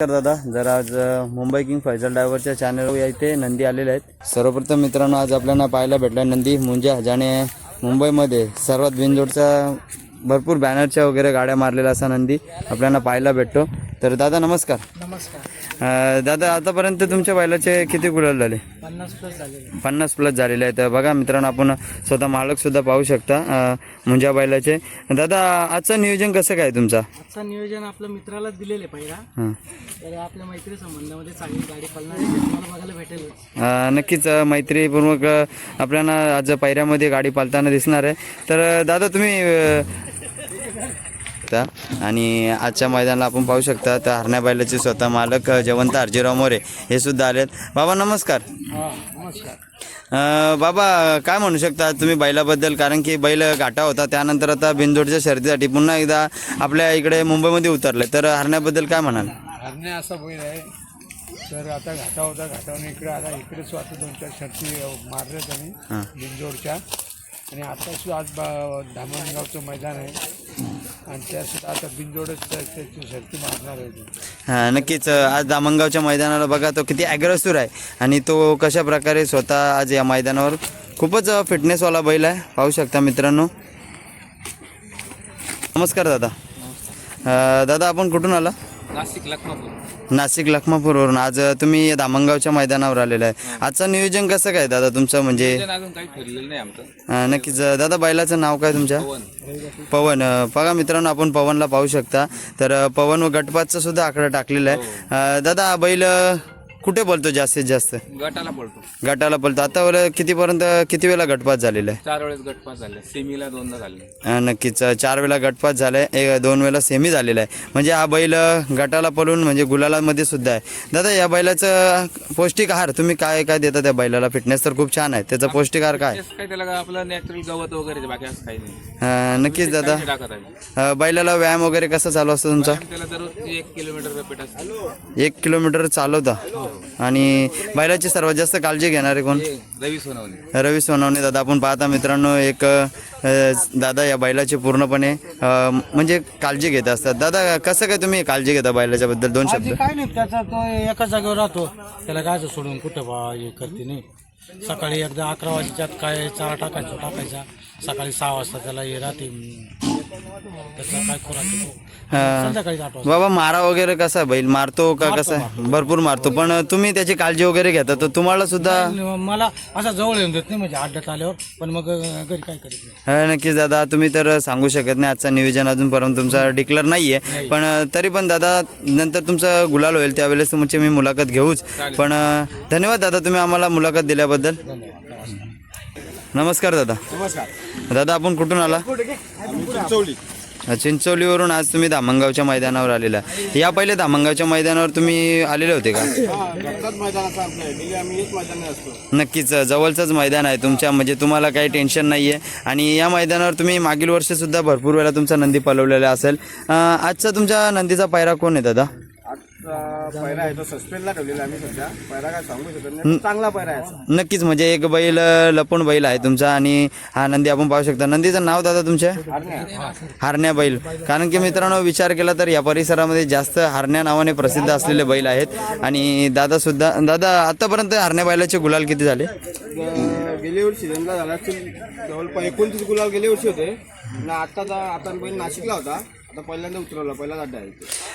तर दादा. जरा आज मुंबई किंग फैजल ड्रायव्हरच्या चॅनलवर इथे नंदी आलेले आहेत. सर्वप्रथम मित्रांनो आज आपल्याला पाहायला भेटला नंदी मुंजा ज्याने मुंबईमध्ये सर्वात बिनजोडचा भरपूर बॅनरच्या वगैरे गाड्या मारलेला असा नंदी आपल्याला पाहायला भेटतो. तर दादा नमस्कार. नमस्कार. दादा आतापर्यंत तुमच्या बैलाचे किती गुलाल झाले? पन्नास प्लस झालेले. पन्नास प्लस झालेले आहेत. बघा मित्रांनो आपण स्वतः मालक सुद्धा पाहू शकता मुंजा बैलाचे दादा आजचं नियोजन कसं काय तुमचा? आजचं नियोजन आपल्या मित्राला दिलेले पहिला. हां. तर आपल्या मैत्री संबंधामध्ये चांगली गाडी पळणार आहे. ते तुम्हाला बघायला भेटेल अ, नक्कीच अ, मैत्रीपूर्वक अ, आपल्याला आज पायऱ्यामध्ये गाडी पालताना दिसणार आहे. तर अ, दादा तुम्ही अ, ता- आणि आजच्या मैदानाला आपण पाहू शकता तर हरण्या बैलाचे स्वतः मालक जवंत अर्जीराव मोरे हे सुद्धा आलेत. बाबा नमस्कार. हां नमस्कार. बाबा काय म्हणू शकता तुम्ही बैलाबद्दल? कारण की बैल गाठा होता त्यानंतर आता बिनजोडच्या शर्यतीसाठी पुन्हा एकदा आपल्या इकडे मुंबईमध्ये उतरले. तर हरण्याबद्दल काय म्हणाल? हरणे असा बैल आहे. तर आता घाटा होता घाटावरून इकडे आला इकडे स्वतः दोन चार शर्ती मारल्या त्यांनी बिंजोडच्या आणि आता सुद्धा आज बा धामणगावचं मैदान आहे. आणि त्यासुद्धा आता बिनजोडच त्याची शर्ती मारणार आहे हा नक्कीच. आज दामणगावच्या मैदानाला बघा तो किती ॲग्रेसिव्ह आहे. आणि तो कशा प्रकारे स्वतः आज या मैदानावर खूपच फिटनेसवाला बैल आहे. पाहू शकता मित्रांनो. नमस्कार दादा. दादा आपण कुठून आला? नाशिक लखनपूर नाशिक लखमापूरवरून. आज तुम्ही दामणगावच्या मैदानावर आलेला आहे. आजचं नियोजन कसं काय दादा तुमचं म्हणजे? अजून काही फिरलेलं नाही आमचं. अ, नक्कीच दादा बैलाचं नाव काय तुमच्या? पवन. बघा मित्रांनो आपण पवनला पाहू शकता. तर पवन व गटपातचा सुद्धा आकडा टाकलेला आहे. अ, दादा हा बैल कुठे बोलतो जास्तीत जास्त? गटाला पळतो गटाला बोलतो. आता वर कितीपर्यंत किती वेळा गटपात झालेला आहे? चार वेळेस गटपास झाले. सेमीला दोनदा झाले. अ, नक्कीच. चार वेळा गटपात झालाय एक दोन वेळा सेमी झालेला आहे. म्हणजे हा बैल गटाला पळून म्हणजे गुलालामध्ये सुद्धा आहे. दादा या बैलाचं पौष्टिक आहार तुम्ही काय काय देता त्या बैलाला? फिटनेस तर खूप छान आहे. त्याचा पौष्टिक आहार काय? काय त्याला आपलं नॅचरल गवत वगैरे बाकी असं काही नाही. अ, नक्कीच दादा. टाकत आहे अ, बैलाला व्यायाम वगैरे कसा चालू असतो तुमचा? त्याला दररोज एक किलोमीटर पेट असते. एक किलोमीटर चालवता? आणि बैलाची सर्वात जास्त काळजी घेणारे कोण? रवी सोनवणे. रवी सोनवणे दादा आपण पाहता मित्रांनो एक दादा या बैलाची पूर्णपणे म्हणजे काळजी घेत असतात. दादा कसं काय तुम्ही काळजी घेता बैलाच्या बद्दल दोन शब्द. काय नाही त्याचा तो एका जागेवर राहतो. त्याला काय सोडून कुठं बा हे करते नाही. सकाळी एकदा अकरा वाजेच्यात काय चारा टाकायचा टाकायचा. सकाळी सहा वाजता त्याला हे राहते. हा. बाबा मारा वगैरे कसा बैल मारतो का कसा? भरपूर मारतो. पण तुम्ही त्याची काळजी वगैरे घेता तर तुम्हाला सुद्धा मला असा जवळ येऊन देत नाही म्हणजे अड्ड्यात आल्यावर. पण मग घरी काय करीत नाही. हा, नक्कीच दादा तुम्ही तर सांगू शकत नाही आजचं नियोजन अजूनपर्यंत तुमचा डिक्लेअर नाहीये. पण अ, तरी पण दादा नंतर तुमचं गुलाल होईल त्यावेळेस तुमची मी मुलाखत घेऊच. पण धन्यवाद दादा तुम्ही आम्हाला मुलाखत दिल्याबद्दल. नमस्कार. दादा. नमस्कार. दादा आपण कुठून आला? चिंचवली चिंचोलीवरून आज तुम्ही धामणगावच्या मैदानावर आलेला. या पहिले धामणगावच्या मैदानावर तुम्ही आलेले होते का? नक्कीच जवळचंच मैदान आहे तुमच्या. म्हणजे तुम्हाला काही टेन्शन नाही आहे आणि या मैदानावर तुम्ही मागील वर्षीसुद्धा भरपूर वेळा तुमचा नंदी पलवलेला असेल. आजचा तुमच्या नंदीचा पायरा कोण आहे दादा? आजचा पैरा आहे तो सस्पेंडला ठेवलेला आम्ही सध्या. पैरा काय सांगू शकत नाही. चांगला पैरा आहे नक्कीच म्हणजे एक बैल लपून बैल आहे तुमचा आणि हा नंदी आपण पाहू शकता. नंदीचं नाव दादा तुमच्या? हारण्या. बैल. कारण की मित्रांनो विचार केला तर या परिसरामध्ये जास्त हारण्या नावाने प्रसिद्ध असलेले बैल आहेत. आणि दादा सुद्धा दादा आतापर्यंत हारण्या बैलाचे गुलाल किती झाले? गेल्या वर्षी सीझनला झाला. जवळपास एकोणतीस गुलाब गेल्या वर्षी होते. आता आता बैल नाशिकला होता. आता पहिल्यांदा उतरवला. पहिलाच अड्डा आहे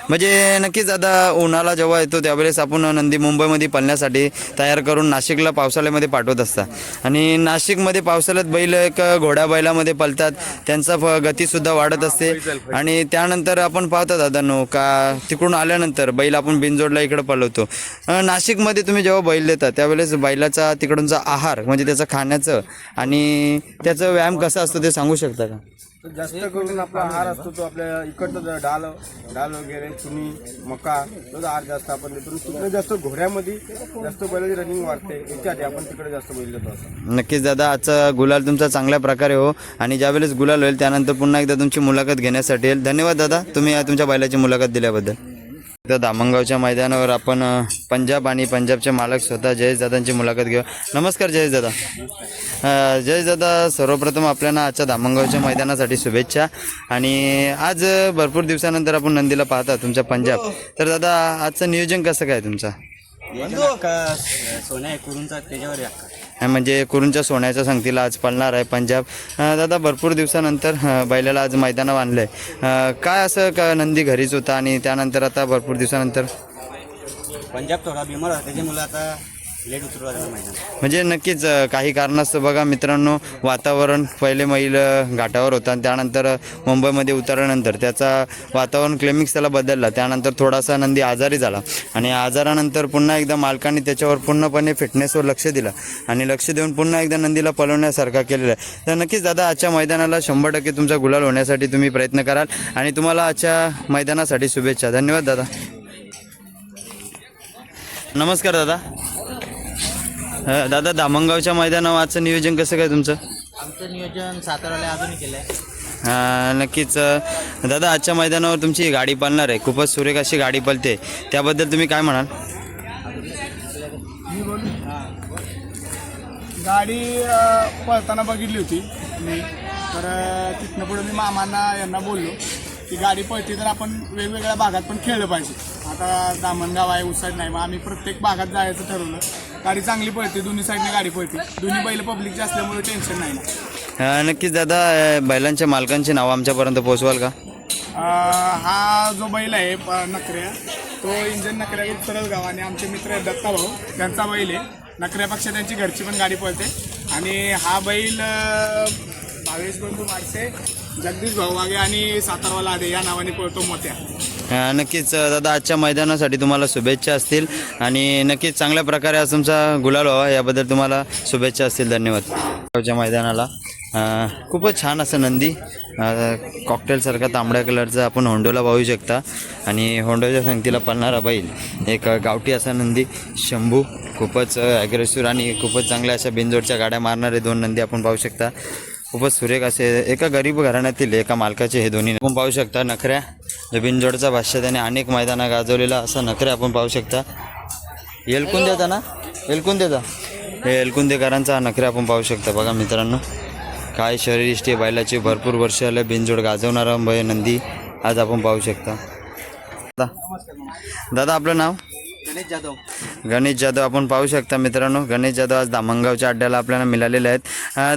म्हणजे नक्कीच आता उन्हाळा जेव्हा येतो त्यावेळेस आपण नंदी मुंबईमध्ये पळण्यासाठी तयार करून नाशिकला पावसाळ्यामध्ये पाठवत असतात आणि नाशिकमध्ये पावसाळ्यात बैल एक घोड्या बैलामध्ये पळतात त्यांचा गतीसुद्धा वाढत असते. आणि त्यानंतर आपण पाहतो दादांनो का तिकडून आल्यानंतर बैल आपण बिनजोडला इकडे पळवतो. नाशिकमध्ये तुम्ही जेव्हा बैल देता त्यावेळेस बैलाचा तिकडूनचा आहार म्हणजे त्याचं खाण्याचं आणि त्याचा व्यायाम कसा असतो ते सांगू शकता का? जास्त करून आपला आहार असतो तो आपल्या इकडचं डाल डाल वगैरे चुनी मका तो आहार जास्त आपण देतो. तिकडे जास्त घोड्यामध्ये जास्त बैलाची रनिंग वाढते. याच्यासाठी आपण तिकडे जास्त बैल देतो असं. नक्कीच दादा आजचा गुलाल तुमचा चांगल्या प्रकारे हो. आणि ज्यावेळेस गुलाल होईल त्यानंतर पुन्हा एकदा तुमची मुलाखत घेण्यासाठी येईल. धन्यवाद दादा तुम्ही तुमच्या बैलाची मुलाखत दिल्याबद्दल. तर दामणगावच्या मैदानावर आपण पंजाब आणि पंजाबचे मालक स्वतः जयेश दादांची मुलाखत घेऊ. नमस्कार जयेश दादा. जयेश दादा सर्वप्रथम आपल्याला आजच्या दामणगावच्या मैदानासाठी शुभेच्छा. आणि आज भरपूर दिवसानंतर आपण नंदीला पाहता तुमच्या पंजाब. तर दादा आजचं नियोजन कसं काय तुमचं? सोन्या आहे त्याच्यावर म्हणजे कुरूंच्या सोन्याच्या संगतीला आज पळणार आहे पंजाब. दादा भरपूर दिवसानंतर बैलाला आज मैदानावर आणलं आहे काय असं का नंदी घरीच होता आणि त्यानंतर आता भरपूर दिवसानंतर? पंजाब थोडा बिमार होता त्याच्यामुळे आता म्हणजे नक्कीच काही कारणास्तव बघा मित्रांनो वातावरण पहिले मैल घाटावर होता आणि त्यानंतर मुंबईमध्ये उतरल्यानंतर त्याचा वातावरण क्लेमिक्स त्याला बदलला. त्यानंतर थोडासा नंदी आजारी झाला आणि आजारानंतर पुन्हा एकदा मालकांनी त्याच्यावर पूर्णपणे फिटनेसवर लक्ष दिलं आणि लक्ष देऊन पुन्हा एकदा नंदीला पळवण्यासारखा केलेला आहे. तर नक्कीच दादा आजच्या मैदानाला शंभर टक्के तुमचा गुलाल होण्यासाठी तुम्ही प्रयत्न कराल आणि तुम्हाला आजच्या मैदानासाठी शुभेच्छा. धन्यवाद दादा. नमस्कार दादा. दादा दामणगावच्या मैदानावर आजचं नियोजन कसं काय तुमचं? आमचं नियोजन साताराला अजूनही केलं आहे अ, नक्कीच अ, दादा आजच्या मैदानावर तुमची गाडी पळणार आहे. खूपच सुरेख अशी गाडी पळते. त्याबद्दल तुम्ही काय म्हणाल? गाडी अ, पळताना बघितली होती मी. तर अ, तिथनं पुढे मी मामांना यांना बोललो की गाडी पळते तर आपण वेगवेगळ्या भागात पण खेळलं पाहिजे. आता दामणगाव आहे उसाड नाही. मग आम्ही प्रत्येक भागात जायचं ठरवलं. गाडी चांगली पळते दोन्ही साईडने गाडी पळते. दोन्ही बैल पब्लिकचे असल्यामुळे टेन्शन नाही अ, नक्कीच दादा अ, बैलांच्या मालकांची नावं आमच्यापर्यंत पोहोचवाल का? अ, हा जो बैल आहे प- नकऱ्या तो इंजन नकऱ्या सरळगाव आणि आमचे मित्र आहेत दत्ता भाऊ त्यांचा बैल आहे. नकऱ्यापेक्षा त्यांची घरची पण गाडी पळते. आणि हा बैल अ, भावेश बंधू माडसे जगदीश भाऊ वागे आणि सातारवाला आदे या नावाने पळतो मोत्या. नक्कीच दादा आजच्या मैदानासाठी तुम्हाला शुभेच्छा असतील आणि नक्कीच चांगल्या प्रकारे आज तुमचा गुलाल व्हावा याबद्दल तुम्हाला शुभेच्छा असतील. धन्यवाद. गावच्या मैदानाला. खूपच छान असं नंदी कॉकटेलसारखा तांबड्या कलरचा आपण होंडोला पाहू शकता. आणि होंडोच्या संगतीला पळणारा बैल एक गावठी असा नंदी शंभू खूपच ॲग्रेसिव्ह आणि खूपच चांगल्या अशा बिनजोडच्या गाड्या मारणारे दोन नंदी आपण पाहू शकता. खूपच सुरेख असे एका गरीब घराण्यातील एका मालकाचे हे दोन्ही आपण पाहू शकता नखऱ्या. जो बिनजोडचा भाष्य त्याने अनेक मैदाना गाजवलेला असा नखऱ्या आपण पाहू शकता. एलकुंद्याचा ना? एलकुंद्याचा हे एलकुंदेकरांचा हा नखऱ्या आपण पाहू शकता बघा मित्रांनो. काय शरीरिष्टी बैलाची भरपूर वर्ष आलं बिनजोड गाजवणारा भय नंदी आज आपण पाहू शकता. दादा आपलं नाव? गणेश जाधव. गणेश जाधव आपण पाहू शकता मित्रांनो गणेश जाधव आज दामणगावच्या अड्ड्याला आपल्याला मिळालेले आहेत.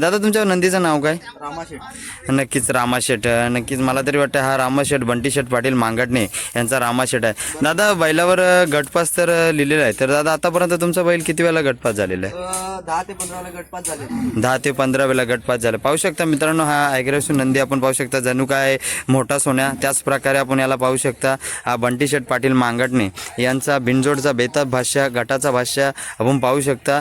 दादा तुमच्या नंदीचं नाव काय? रामाशेठ नक्कीच रामाशेठ नक्कीच मला तरी वाटतं हा रामाशेठ बंटीशेठ पाटील मांगटणे यांचा रामाशेठ आहे. दादा बैलावर गटपास तर लिहिलेला आहे. तर दादा आतापर्यंत तुमचा बैल किती वेळा गटपास झालेला आहे? दहा ते पंधराला गटपात झाले. दहा ते पंधरा वेळा गटपास झाला. पाहू शकता मित्रांनो हा ॲग्रेसिव्ह नंदी आपण पाहू शकता. जणू काय मोठा सोन्या त्याच प्रकारे आपण याला पाहू शकता. हा बंटीशेठ पाटील मांगटणे यांचा बिनजोडचा बेताब भाष्या गटाचा भाष्या आपण पाहू शकता.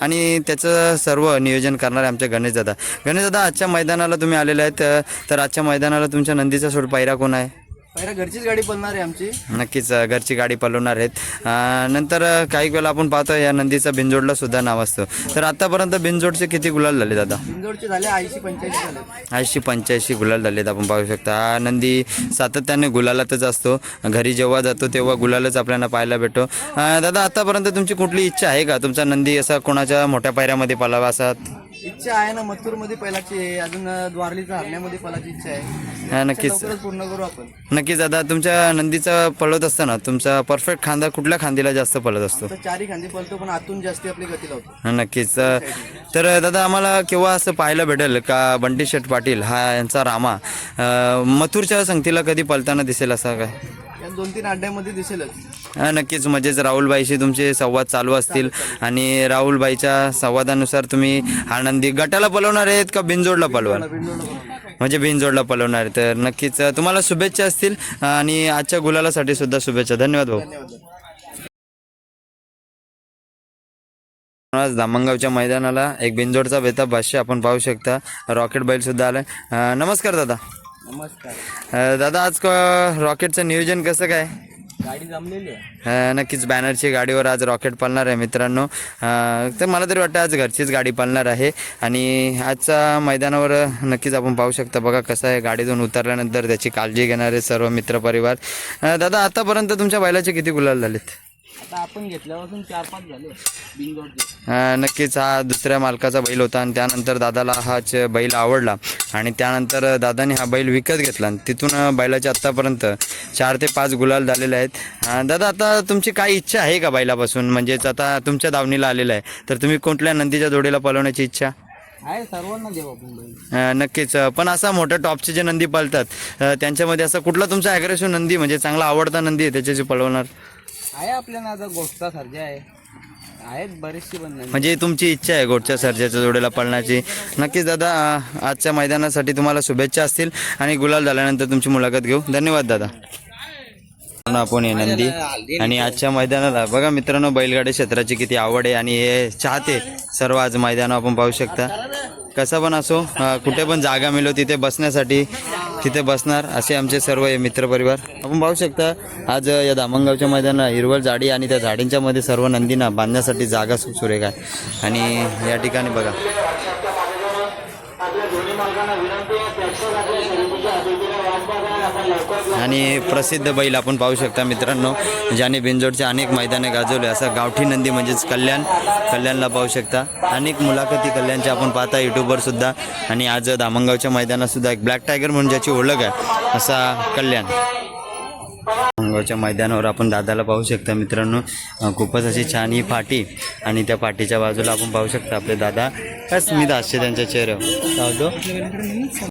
आणि त्याचं सर्व नियोजन करणारे आमचे गणेश दादा गणेश दादा आजच्या मैदानाला तुम्ही आलेले आहेत. तर आजच्या मैदानाला तुमच्या नंदीचा सोड पायरा कोण आहे? पहिला घरचीच गाडी पळणार आहे आमची. नक्कीच अं, घरची गाडी पलवणार आहेत. अं, नंतर अं, काही वेळेला आपण पाहतो या नंदीचा बिनजोडला सुद्धा नाव असतं. तर आतापर्यंत बिनजोडचे किती गुलाल झाले दादा झाले ऐंशी पंच्याऐंशी झाले. ऐंशी पंच्याऐंशी गुलाल झालेत आपण पाहू शकता. हा नंदी सातत्याने गुलालातच असतो. घरी जेव्हा जातो तेव्हा गुलालच आपल्याला पाहायला भेटतो. अं, दादा आतापर्यंत तुमची कुठली इच्छा आहे का? तुमचा नंदी असा कोणाच्या मोठ्या पायऱ्यामध्ये पलावा असा इच्छा आहे ना मथुरमध्ये पहिलाची आहे. अजून द्वारलीचा हरण्यामध्ये पळायची इच्छा आहे. हा, नक्कीच. लवकरच पूर्ण करू आपण. नक्कीच दादा तुमच्या नंदीचा पळत असताना तुमचा परफेक्ट खांदा कुठल्या खांदीला जास्त पळत असतो? तर चारी खांदी पळतो पण आतून जास्ती आपली गती लावतो. नक्कीच. तर दादा आम्हाला केव्हा असं पाहायला भेटेल का बंटी शेठ पाटील हा यांचा रामा अ, मथुरच्या संगतीला कधी पलताना दिसेल असा काय? या दोन तीन अड्ड्यामध्ये दिसेलच. हा, नक्कीच. म्हणजेच राहुलबाईशी तुमचे संवाद चालू असतील आणि राहुलबाईच्या संवादानुसार तुम्ही आनंदी गटाला पलवणार आहेत का बिनजोडला पलवाल? म्हणजे बिनजोडला पलवणार. तर नक्कीच तुम्हाला शुभेच्छा असतील आणि आजच्या गुलालासाठी सुद्धा शुभेच्छा. धन्यवाद भाऊ. आज दामणगावच्या मैदानाला एक बिनजोडचा बेताब भाष्य आपण पाहू शकता. रॉकेट बैल सुद्धा आलाय. नमस्कार दादा. नमस्कार. दादा आज रॉकेटचं नियोजन कसं काय? गाडी जमलेली आहे. नक्कीच बॅनरची गाडीवर आज रॉकेट पळणार आहे मित्रांनो. तर मला तरी वाटतं आज घरचीच गाडी पळणार आहे. आणि आजच्या मैदानावर नक्कीच आपण पाहू शकता बघा कसं आहे गाडीतून उतरल्यानंतर त्याची काळजी घेणारे सर्व मित्रपरिवार. परिवार दादा आतापर्यंत तुमच्या बैलाचे किती गुलाल झालेत? आता आपण घेतल्यापासून चार पाच झाले. बिनजोडचे अ, नक्कीच हा दुसऱ्या मालकाचा बैल होता आणि त्यानंतर दादाला हाच बैल आवडला. आणि त्यानंतर दादाने हा बैल विकत घेतला आणि तिथून अ, बैलाचे आत्तापर्यंत चार ते पाच गुलाल झालेले आहेत. अ, दादा आता तुमची काय इच्छा आहे का बैलापासून? म्हणजेच आता तुमच्या दावणीला आलेलं आहे. तर तुम्ही कुठल्या नंदीच्या जोडीला पळवण्याची इच्छा? आहे सर्वांना देऊ आपण बैल. अ, नक्कीच. अ, पण असा मोठ्या टॉपचे जे नंदी पळतात अ, त्यांच्यामध्ये असा कुठला तुमचा ॲग्रेसिव्ह नंदी म्हणजे चांगला आवडता नंदी आहे त्याच्याशी पळवणार? आहे आपल्याला आता गोष्टा सर्जा आहे. आहेत बरीचशी पण नाही. म्हणजे तुमची इच्छा आहे गोडच्या सर्जाच्या जोडीला पळण्याची. नक्कीच दादा अ, आजच्या मैदानासाठी तुम्हाला शुभेच्छा असतील आणि गुलाल झाल्यानंतर तुमची मुलाखत घेऊ. धन्यवाद दादा. आपण हे नंदी आणि आजच्या मैदानाला बघा मित्रांनो बैलगाडी क्षेत्राची किती आवड आहे आणि हे चाहते सर्व आज मैदान आपण पाहू शकता. कसं पण असो अ, कुठे पण जागा मिळो तिथे बसण्यासाठी तिथे बसणार असे आमचे सर्व हे मित्रपरिवार. आपण पाहू शकता आज या दामणगावच्या मैदानाला हिरवळ झाडी आणि त्या झाडींच्या मध्ये सर्व नंदींना बांधण्यासाठी जागा सु- सुरेख आहे. आणि या ठिकाणी बघा. आणि प्रसिद्ध बैल आपण पाहू शकता मित्रांनो ज्याने बिंजोडचे अनेक मैदाने गाजवले. असं गावठी नंदी म्हणजेच कल्याण कल्याणला पाहू शकता. अनेक मुलाखती कल्याणच्या आपण पाहता युट्यूबवरसुद्धा आणि आज दामणगावच्या मैदानात सुद्धा एक ब्लॅक टायगर म्हणून ज्याची ओळख आहे असा कल्याण. दामणगावच्या मैदानावर आपण दादाला पाहू शकता मित्रांनो खूपच अशी छान ही फाटी. आणि त्या फाटीच्या बाजूला आपण पाहू शकता आपले दादा. काय स्मित हास्य त्यांच्या चेहऱ्यावर